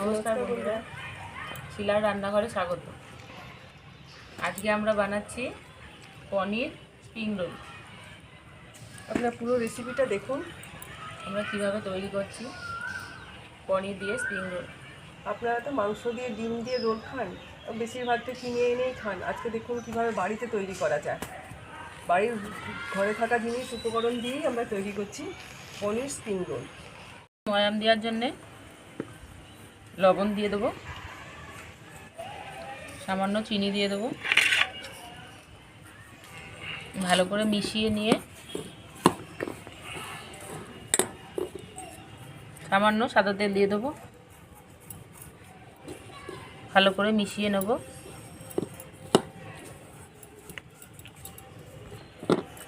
নমস্কার বন্ধুরা শিলার রান্নাঘরে স্বাগত। আজকে আমরা বানাচ্ছি পনির স্প্রিং রোল। আপনার পুরো রেসিপিটা দেখুন। আমরা কীভাবে তৈরি করছি পনির দিয়ে স্প্রিং রোল। আপনারা তো মাংস দিয়ে ডিম দিয়ে রোল খান বেশিরভাগ তো কিনে এনেই খান। আজকে দেখুন কীভাবে বাড়িতে তৈরি করা যায়। বাড়ির ঘরে থাকা জিনিস উপকরণ দিয়েই আমরা তৈরি করছি পনির স্প্রিং রোল। ময়াম দেওয়ার জন্যে লবণ দিয়ে দেবো। সামান্য চিনি দিয়ে দেবো। ভালো করে মিশিয়ে নিয়ে সামান্য সাদা তেল দিয়ে দেবো। ভালো করে মিশিয়ে নেব।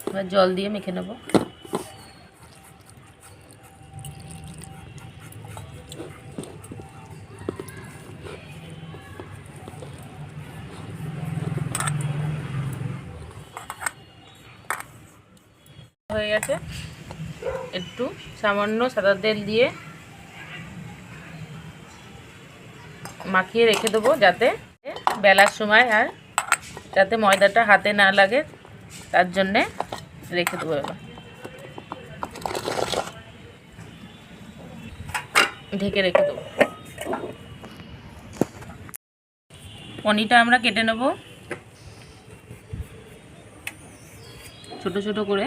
এবার জল দিয়ে মেখে নেব। গেছে। একটু সামান্য সাদা তেল দিয়ে মাখিয়ে রেখে দেবো যাতে বেলার সময় আর যাতে ময়দাটা হাতে না লাগে, তার জন্যে রেখে দেবো এবার। ঢেকে রেখে দেবো। পনিরটা আমরা কেটে নেব। ছোট ছোট করে।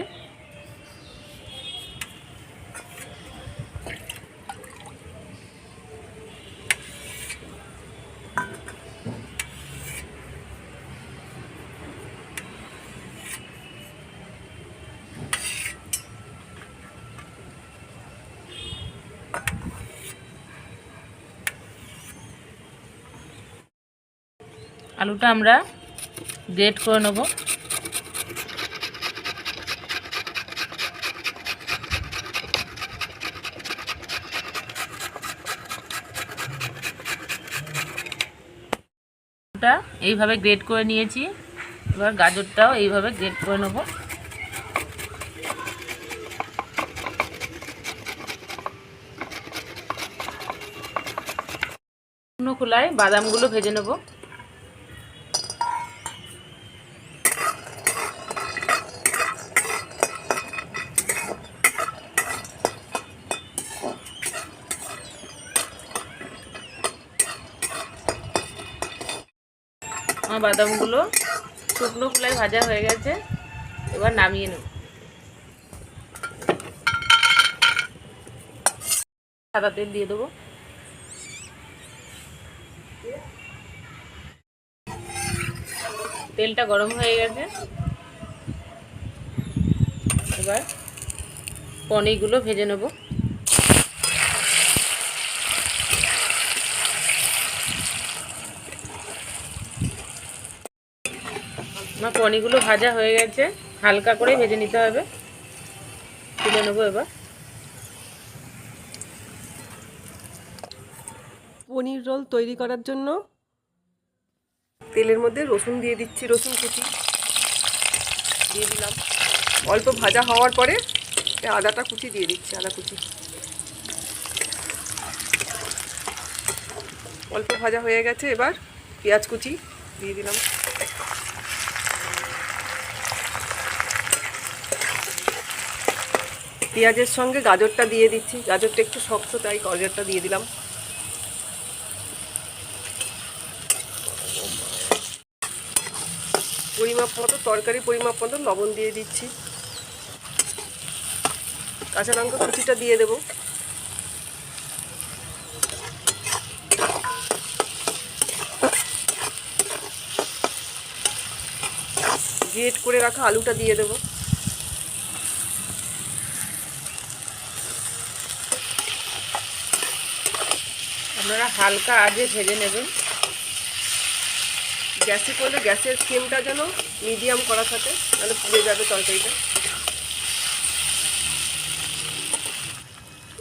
আলুটা আমরা গ্রেট করে নেব। আলুটা এইভাবে গ্রেট করে নিয়েছি। এবার গাজরটাও এইভাবে গ্রেট করে নেব। শুকনো খোলায় বাদামগুলো ভেজে নেব। বাদামগুলো শুকনো খোলায় ভাজা হয়ে গেছে, এবার নামিয়ে নেব। সাদা তেল দিয়ে দেবো। তেলটা গরম হয়ে গেছে। এবার পনিরগুলো ভেজে নেব। আমার পনিরগুলো ভাজা হয়ে গেছে, হালকা করে ভেজে নিতে হবে। তুলে নেব এবার। পনির রোল তৈরি করার জন্য তেলের মধ্যে রসুন দিয়ে দিচ্ছি, রসুন কুচি। দিয়ে দিলাম। অল্প ভাজা হওয়ার পরে আদাটা কুচি দিয়ে দিচ্ছি, আদা কুচি। অল্প ভাজা হয়ে গেছে, এবার পেঁয়াজ কুচি দিয়ে দিলাম। পেঁয়াজের সঙ্গে গাজরটা দিয়ে দিচ্ছি। গাজরটা একটু শক্ত, তাই গাজরটা দিয়ে দিলাম। পরিমাপ মতো, তরকারি পরিমাপ মতো লবণ দিয়ে দিচ্ছি। কাঁচা লঙ্কা কুচিটা দিয়ে দেবো। গ্রেট করে রাখা আলুটা দিয়ে দেবো। আপনারা হালকা আগে ভেজে নেবেন। গ্যাসে করলে গ্যাসের ফ্লেমটা যেন মিডিয়াম করা থাকে তাহলে পুড়ে যাবে তরকারিটা।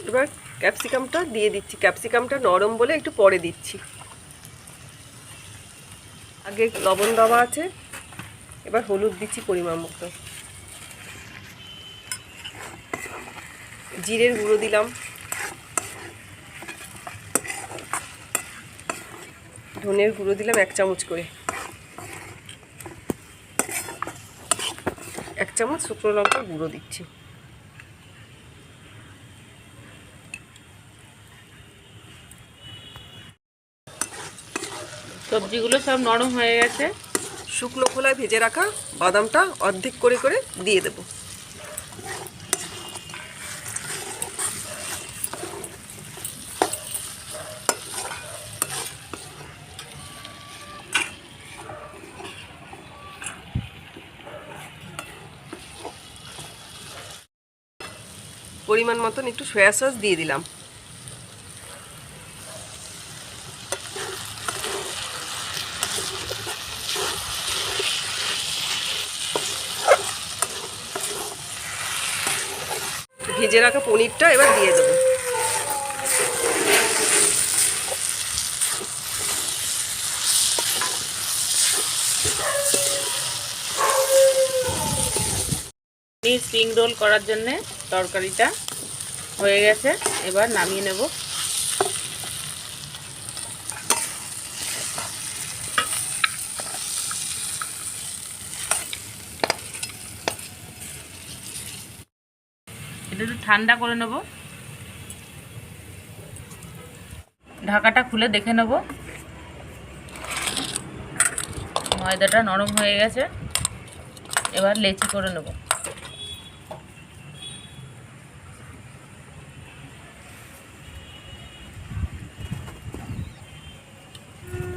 এবার ক্যাপসিকামটা দিয়ে দিচ্ছি। ক্যাপসিকামটা নরম বলে একটু পরে দিচ্ছি। আগে লবণ দেওয়া আছে, এবার হলুদ দিচ্ছি পরিমাণ মতো। জিরের গুঁড়ো দিলাম। ধনের গুঁড়ো দিলাম এক চামচ করে। এক চামচ শুকনো লঙ্কার গুঁড়ো দিচ্ছি। সবজিগুলো সব নরম হয়ে গেছে। শুকনো খোলায় ভেজে রাখা বাদামটা অর্ধেক করে করে দিয়ে দেবো। পরিমাণ মতন একটু সয়া সস দিয়ে দিলাম। ভেজে রাখা পনিরটা এবার দিয়ে দেবো। পনির স্প্রিং রোল করার জন্য তরকারিটা হয়ে গেছে, এবার নামিয়ে নেব। এটা একটু ঠান্ডা করে নেব। ঢাকাটা খুলে দেখে নেব। ময়দাটা নরম হয়ে গেছে। এবার লেচি করে নেব।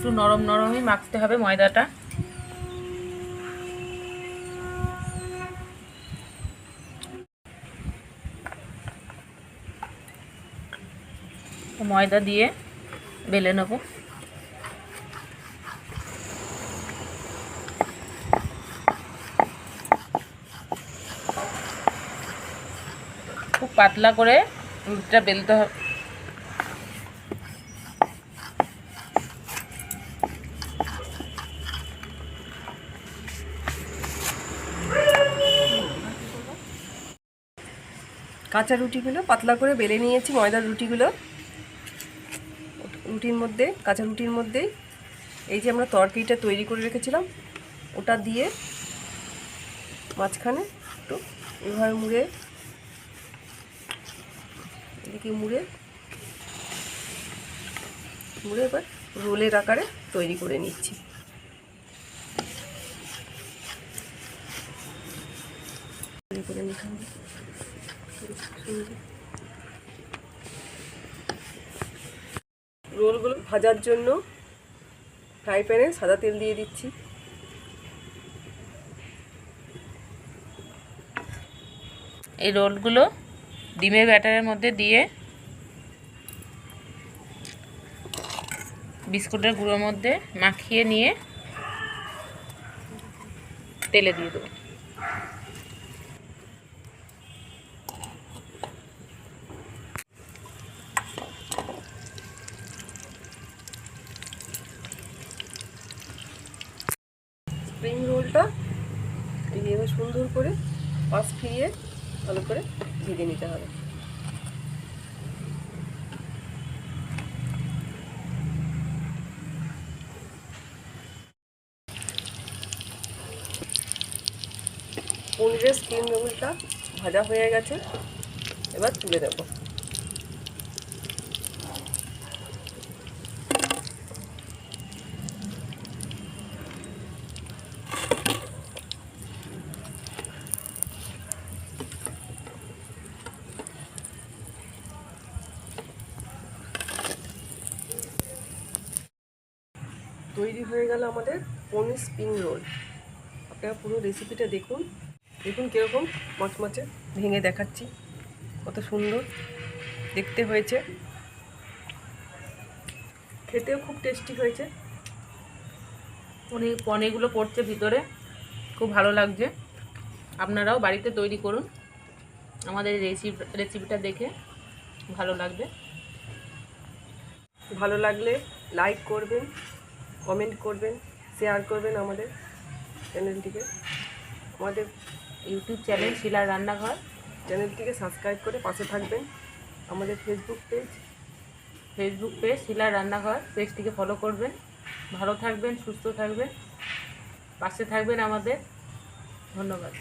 একটু নরম নরমই মাখতে হবে ময়দাটা। ময়দা দিয়ে বেলে নেব। খুব পাতলা করে রুটিটা বেলতে হবে। কাঁচা রুটিগুলো, পাতলা করে বেলে নিয়েছি ময়দার রুটিগুলো। রুটির মধ্যে, কাঁচা রুটির মধ্যে এই যে আমরা তরকারিটা তৈরি করে রেখেছিলাম, ওটা দিয়ে মাঝখানে একটু এভাবে মুড়ে, এদিকে মুড়ে মুড়ে এবার রোলের আকারে তৈরি করে নিচ্ছি। তৈরি করে নিতে রোলগুলো ভাজার জন্য ফ্রাই প্যানে সাদা তেল দিয়ে দিচ্ছি। এই রোলগুলো ডিমের ব্যাটারের মধ্যে দিয়ে বিস্কুটের গুঁড়োর মধ্যে মাখিয়ে নিয়ে তেলে দিয়ে দেবো। স্প্রিং রোলটা এইভাবে সুন্দর করে পাশ ফিরিয়ে ভালো করে ভেজে নিতে হবে। পনিরের স্প্রিং রোলটা ভাজা হয়ে গেছে, এবার তুলে দেবো তৈরি হয়ে গেল আমাদের পনির স্প্রিং রোল। আপনারা পুরো রেসিপিটা দেখুন। দেখুন কীরকম মচমচে ভেঙে দেখাচ্ছি। কত সুন্দর দেখতে হয়েছে। খেতেও খুব টেস্টি হয়েছে। পনির, পনিরগুলো পড়ছে ভিতরে। খুব ভালো লাগছে। আপনারাও বাড়িতে তৈরি করুন। আমাদের রেসিপি রেসিপিটা দেখে ভালো লাগবে। ভালো লাগলে লাইক করবেন। কমেন্ট করবেন শেয়ার করবেন আমাদের চ্যানেলটিকে আমাদের ইউটিউব চ্যানেল শিলার রান্নাঘর। চ্যানেলটিকে সাবস্ক্রাইব করে পাশে থাকবেন। আমাদের ফেসবুক পেজ ফেসবুক পেজ শিলার রান্নাঘর পেজটিকে ফলো করবেন। ভালো থাকবেন সুস্থ থাকবেন। পাশে থাকবেন আমাদের। ধন্যবাদ।